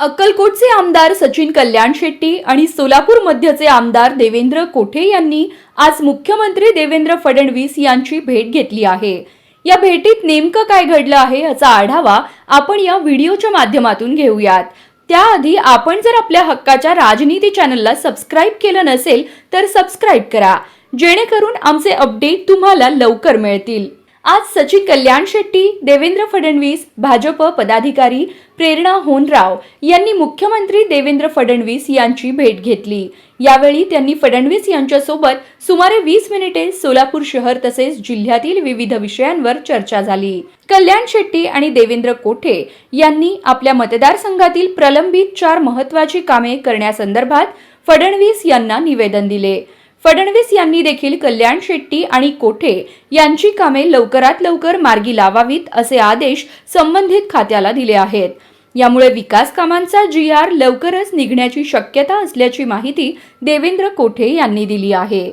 अक्कलकोटचे आमदार सचिन कल्याण शेट्टी आणि सोलापूर मध्यचे आमदार देवेंद्र कोठे यांनी आज मुख्यमंत्री देवेंद्र फडणवीस यांची भेट घेतली आहे. या भेटीत नेमकं काय घडलं आहे याचा आढावा आपण या व्हिडिओच्या माध्यमातून घेऊयात. त्याआधी आपण जर आपल्या हक्काच्या राजनीती चॅनलला सबस्क्राईब केलं नसेल तर सबस्क्राईब करा. जेणेकरून आमचे अपडेट तुम्हाला लवकर मिळतील. आज सचिन कल्याण शेट्टी देवेंद्र फडणवीस भाजप पदाधिकारी प्रेरणा होनराव यांनी मुख्यमंत्री देवेंद्र फडणवीस यांची भेट घेतली. यावेळी त्यांनी फडणवीस यांच्यासोबत सुमारे वीस मिनिटे सोलापूर शहर तसेच जिल्ह्यातील विविध विषयांवर चर्चा झाली. कल्याण शेट्टी आणि देवेंद्र कोठे यांनी आपल्या मतदारसंघातील प्रलंबित चार महत्वाची कामे करण्यासंदर्भात फडणवीस यांना निवेदन दिले. फडणवीस यांनी देखील कल्याण शेट्टी आणि कोठे यांची कामे लवकरात लवकर मार्गी लावावीत असे आदेश संबंधित खात्याला दिले आहेत. यामुळे विकास कामांचा जी आर लवकरच निघण्याची शक्यता असल्याची माहिती देवेंद्र कोठे यांनी दिली आहे.